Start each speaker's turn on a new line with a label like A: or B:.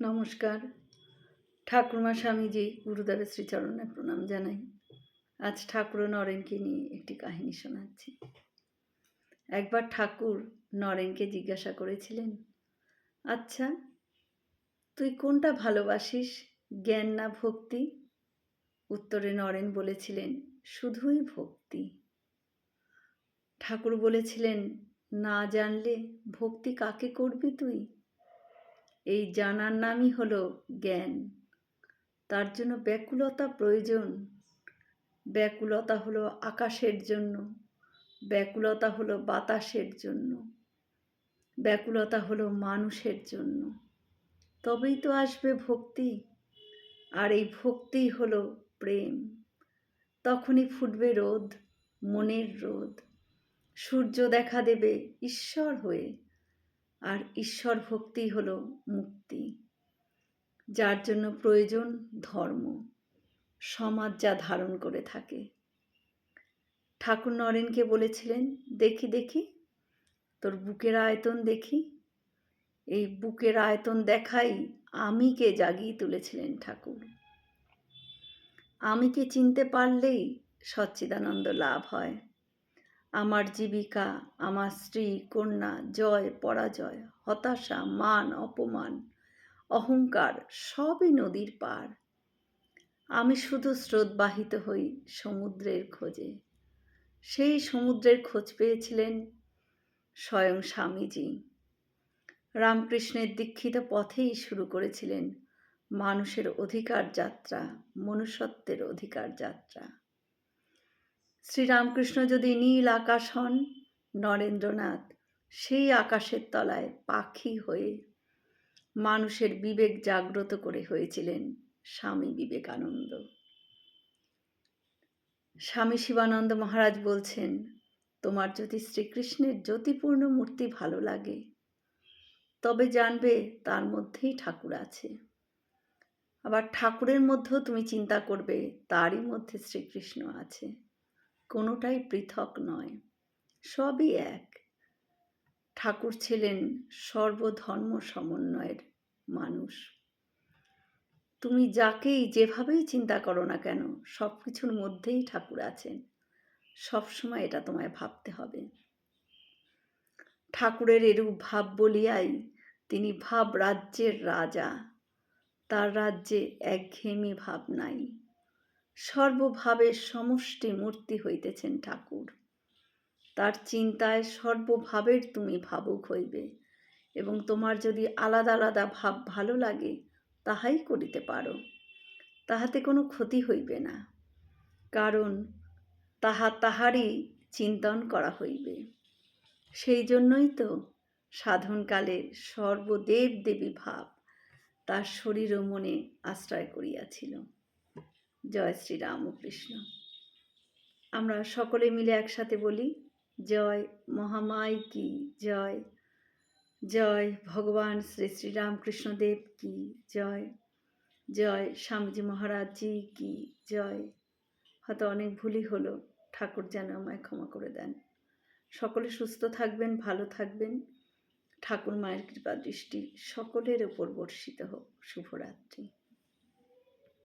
A: নমস্কার। ঠাকুরমা স্বামীজি গুরুদেবের শ্রীচরণে প্রণাম জানাই। আজ ঠাকুর নরেনকে নিয়ে একটি কাহিনী শোনাচ্ছি। একবার ঠাকুর নরেনকে জিজ্ঞাসা করেছিলেন আচ্ছা তুই কোনটা ভালোবাসিস, জ্ঞান না ভক্তি? উত্তরে নরেন বলেছিলেন, শুধুই ভক্তি। ঠাকুর বলেছিলেন, না জানলে ভক্তি কাকে করবি তুই? এই জানার নামই হলো জ্ঞান। তার জন্য ব্যাকুলতা প্রয়োজন। ব্যাকুলতা হলো আকাশের জন্য। ব্যাকুলতা হলো বাতাসের জন্য। ব্যাকুলতা হলো মানুষের জন্য। তবেই তো আসবে ভক্তি। আর এই ভক্তিই হলো প্রেম। তখনই ফুটবে রোদ, মনের রোদ। সূর্য দেখা দেবে ঈশ্বর হয়ে। আর ঈশ্বর ভক্তি হলো মুক্তি। যার জন্য প্রয়োজন ধর্ম, সমাজ যা ধারণ করে থাকে। ঠাকুর নরেনকে বলেছিলেন, দেখি দেখি, তোর বুকের আয়তন দেখি। এই বুকের আয়তন দেখাই আমিকে জাগিয়ে তুলেছিলেন ঠাকুর। আমিকে চিনতে পারলেই সচ্চিদানন্দ লাভ হয়। আমার জীবিকা, আমার স্ত্রী, কন্যা, জয়, পরাজয়, হতাশা, মান, অপমান, অহংকার সবই নদীর পার। আমি শুধু স্রোতবাহিত হই সমুদ্রের খোঁজে। সেই সমুদ্রের খোঁজ পেয়েছিলেন স্বয়ং স্বামীজি। রামকৃষ্ণের দীক্ষিত পথেই শুরু করেছিলেন মানুষের অধিকার যাত্রা, মনুষ্যত্বের অধিকার যাত্রা। শ্রীরামকৃষ্ণ যদি নীল আকাশ হন, নরেন্দ্রনাথ সেই আকাশের তলায় পাখি হয়ে মানুষের বিবেক জাগ্রত করে হয়েছিলেন স্বামী বিবেকানন্দ। স্বামী শিবানন্দ মহারাজ বলছেন, তোমার যদি শ্রীকৃষ্ণের জ্যোতিপূর্ণ মূর্তি ভালো লাগে, তবে জানবে তার মধ্যেই ঠাকুর আছে। আবার ঠাকুরের মধ্যেও তুমি চিন্তা করবে, তারই মধ্যে শ্রীকৃষ্ণ আছে। কোনোটাই পৃথক নয়, সবই এক। ঠাকুর ছিলেন সর্বধর্ম সমন্বয়ের মানুষ। তুমি যাকেই যেভাবেই চিন্তা করো না কেন সব কিছুর মধ্যেই ঠাকুর আছেন। সবসময় এটা তোমায় ভাবতে হবে। ঠাকুরের এরূপ ভাব বলিয়াই তিনি ভাব রাজ্যের রাজা। তার রাজ্যে একঘেয়েমি ভাব নাই। সর্বভাবের সমষ্টি মূর্তি হইতেছেন ঠাকুর। তার চিন্তায় সর্বভাবের তুমি ভাবুক হইবে এবং তোমার যদি আলাদা আলাদা ভাব ভালো লাগে, তাহাই করিতে পারো। তাহাতে কোনো ক্ষতি হইবে না, কারণ তাহা তাহারই চিন্তন করা হইবে। সেই জন্যই তো সাধনকালে সর্বদেব দেবী ভাব তার শরীর ও মনে আশ্রয় করিয়াছিল। জয় শ্রী রামকৃষ্ণ আমরা সকলে মিলে একসাথে বলি, জয় মহামাই কি জয়? জয় ভগবান শ্রী শ্রী রামকৃষ্ণদেব কি জয়? জয় স্বামীজি মহারাজজি কি জয়? হয়তো অনেক ভুলই হলো, ঠাকুর যেন আমায় ক্ষমা করে দেন। সকলে সুস্থ থাকবেন, ভালো থাকবেন। ঠাকুর মায়ের কৃপা দৃষ্টি সকলের ওপর বর্ষিত হোক। শুভরাত্রি।